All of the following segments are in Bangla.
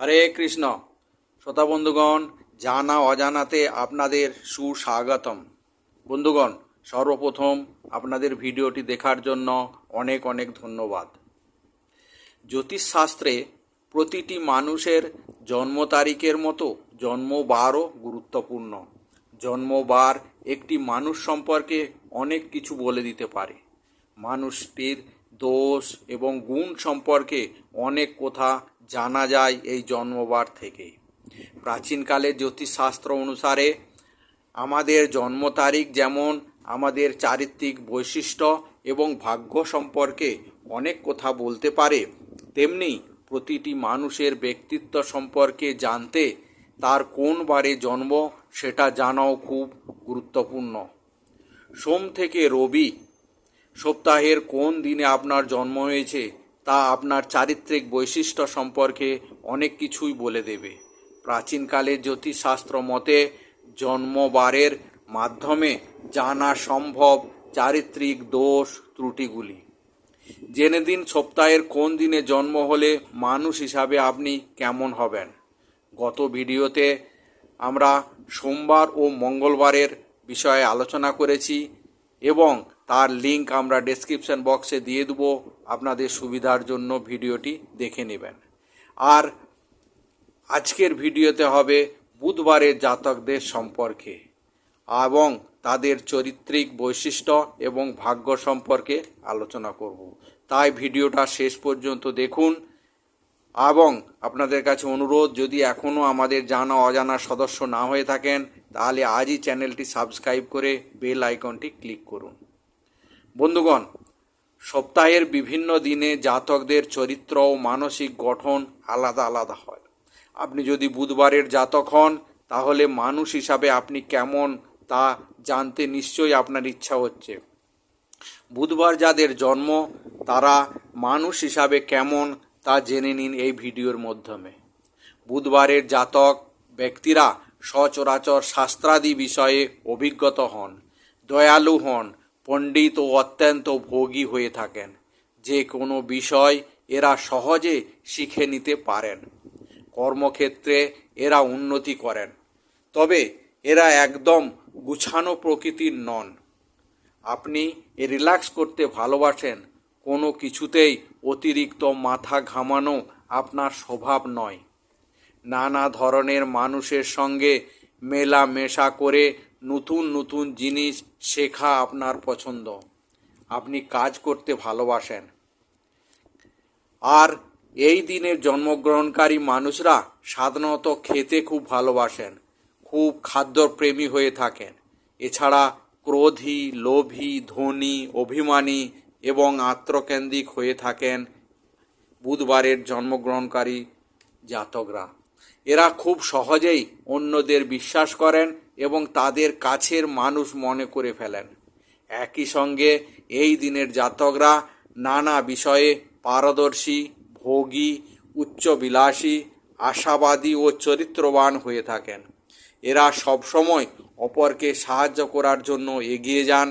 হরে কৃষ্ণ। শ্রোতা বন্ধুগণ, জানা অজানাতে আপনাদের সুস্বাগতম। বন্ধুগণ, সর্বপ্রথম আপনাদের ভিডিওটি দেখার জন্য অনেক অনেক ধন্যবাদ। জ্যোতিষশাস্ত্রে প্রতিটি মানুষের জন্ম তারিখের মতো জন্মবারও গুরুত্বপূর্ণ। জন্মবার একটি মানুষ সম্পর্কে অনেক কিছু বলে দিতে পারে। মানুষটির দোষ এবং গুণ সম্পর্কে অনেক কথা জানা যায় এই জন্মবার থেকে। প্রাচীনকালে জ্যোতিষশাস্ত্র অনুসারে আমাদের জন্ম তারিখ যেমন আমাদের চারিত্রিক বৈশিষ্ট্য এবং ভাগ্য সম্পর্কে অনেক কথা বলতে পারে, তেমনি প্রতিটি মানুষের ব্যক্তিত্ব সম্পর্কে জানতে তার কোন বারে জন্ম সেটা জানাও খুব গুরুত্বপূর্ণ। সোম থেকে রবি সপ্তাহের কোন দিনে আপনার জন্ম হয়েছে, তা আপনার চারিত্রিক বৈশিষ্ট্য সম্পর্কে অনেক কিছুই বলে দেবে। প্রাচীনকালে জ্যোতিষশাস্ত্র মতে, জন্মবারের মাধ্যমে জানা সম্ভব চারিত্রিক দোষ ত্রুটিগুলি। জেনে দিন সপ্তাহের কোন দিনে জন্ম হলে মানুষ হিসাবে আপনি কেমন হবেন। গত ভিডিওতে আমরা সোমবার ও মঙ্গলবারের বিষয়ে আলোচনা করেছি এবং তার লিংক আমরা ডেসক্রিপশন বক্সে দিয়ে দেবো। আপনাদের সুবিধার জন্য ভিডিওটি দেখে নেবেন। আর আজকের ভিডিওতে হবে বুধবারের জাতকদের সম্পর্কে এবং তাদের চরিত্রিক বৈশিষ্ট্য এবং ভাগ্য সম্পর্কে আলোচনা করব। তাই ভিডিওটা শেষ পর্যন্ত দেখুন। এবং আপনাদের কাছে অনুরোধ, যদি এখনও আমাদের জানা অজানা সদস্য না হয়ে থাকেন, তাহলে আজই চ্যানেলটি সাবস্ক্রাইব করে বেল আইকনটি ক্লিক করুন। বন্ধুগণ, সপ্তাহের বিভিন্ন দিনে জাতকদের চরিত্র ও মানসিক গঠন আলাদা আলাদা হয়। আপনি যদি বুধবারের জাতক হন, তাহলে মানুষ হিসাবে আপনি কেমন তা জানতে নিশ্চয়ই আপনার ইচ্ছা হচ্ছে। বুধবার যাদের জন্ম, তারা মানুষ হিসাবে কেমন তা জেনে নিন এই ভিডিওর মাধ্যমে। বুধবারের জাতক ব্যক্তিরা সচরাচর শাস্ত্রাদি বিষয়ে অভিজ্ঞত হন, দয়ালু হন পণ্ডিত ও অত্যন্ত ভোগী হয়ে থাকেন। যে কোনো বিষয় এরা সহজে শিখে নিতে পারেন। কর্মক্ষেত্রে এরা উন্নতি করেন। তবে এরা একদম গুছানো প্রকৃতির নন। আপনি রিল্যাক্স করতে ভালোবাসেন, কোনো কিছুতেই অতিরিক্ত মাথা ঘামানো আপনার স্বভাব নয়। নানা ধরনের মানুষের সঙ্গে মেলামেশা করে নতুন নতুন জিনিস শেখা আপনার পছন্দ। আপনি কাজ করতে ভালোবাসেন। আর এই দিনের জন্মগ্রহণকারী মানুষরা সাধারণত খেতে খুব ভালোবাসেন, খুব খাদ্যপ্রেমী হয়ে থাকেন। এছাড়া ক্রোধী, লোভী, ধনী, অভিমানী এবং আত্মকেন্দ্রিক হয়ে থাকেন বুধবারের জন্মগ্রহণকারী জাতকরা। এরা খুব সহজেই অন্যদের বিশ্বাস করেন এবং তাদের কাছের মানুষ মনে করে ফেলেন। একই সঙ্গে এই দিনের জাতকরা নানা বিষয়ে পারদর্শী, ভোগী, উচ্চবিলাসী, আশাবাদী ও চরিত্রবান হয়ে থাকেন। এরা সবসময় অপরকে সাহায্য করার জন্য এগিয়ে যান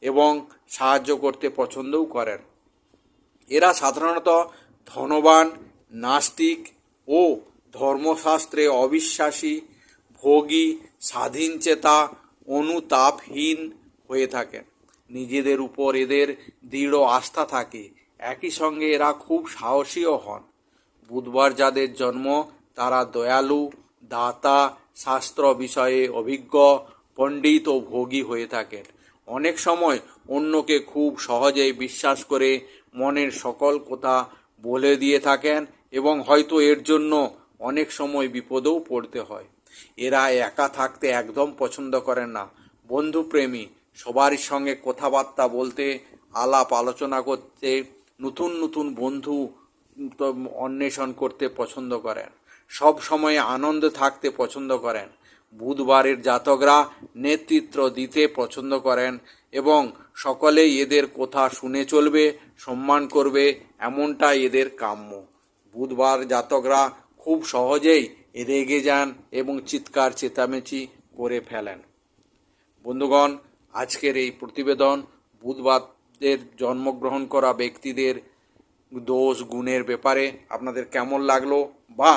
এবং সাহায্য করতে পছন্দও করেন। এরা সাধারণত ধনবান, নাস্তিক ও ধর্মশাস্ত্রে অবিশ্বাসী, ভোগী স্বাধীনচেতা অনুতাপহীন হয়ে থাকেন নিজেদের উপর এদের দৃঢ় আস্থা থাকে। একই সঙ্গে এরা খুব সাহসীও হন। বুধবার যাদের জন্ম, তারা দয়ালু, দাতা, শাস্ত্র বিষয়ে অভিজ্ঞ, পণ্ডিত ও ভোগী হয়ে থাকেন। অনেক সময় অন্যকে খুব সহজেই বিশ্বাস করে মনের সকল কথা বলে দিয়ে থাকেন এবং হয়তো এর জন্য অনেক সময় বিপদেও পড়তে হয়। এরা একা থাকতে একদম পছন্দ করেন না। বন্ধুপ্রেমী, সবারই সঙ্গে কথাবার্তা বলতে, আলাপ আলোচনা করতে, নতুন নতুন বন্ধু অন্বেষণ করতে পছন্দ করেন। সব সময় আনন্দে থাকতে পছন্দ করেন। বুধবারের জাতকরা নেতৃত্ব দিতে পছন্দ করেন এবং সকলেই এদের কথা শুনে চলবে, সম্মান করবে, এমনটাই এদের কাম্য। বুধবার জাতকরা খুব সহজেই রেগে যান এবং চিৎকার চেতামেচি করে ফেলেন। বন্ধুগণ, আজকের এই প্রতিবেদন বুধবারদের জন্মগ্রহণ করা ব্যক্তিদের দোষ গুণের ব্যাপারে আপনাদের কেমন লাগল বা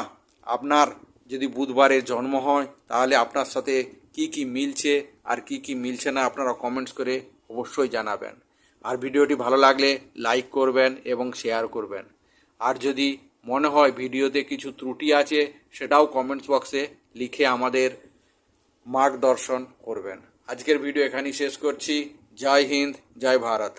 আপনার যদি বুধবারে জন্ম হয়, তাহলে আপনার সাথে কি কি মিলছে আর কি কি মিলছে না আপনারা কমেন্টস করে অবশ্যই জানাবেন। আর ভিডিওটি ভালো লাগলে লাইক করবেন এবং শেয়ার করবেন। আর যদি মনে হয় ভিডিওতে কিছু ত্রুটি আছে, সেটাও কমেন্টস বক্সে লিখে আমাদের মার্গদর্শন করবেন। আজকের ভিডিও এখানেই শেষ করছি। জয় হিন্দ, জয় ভারত।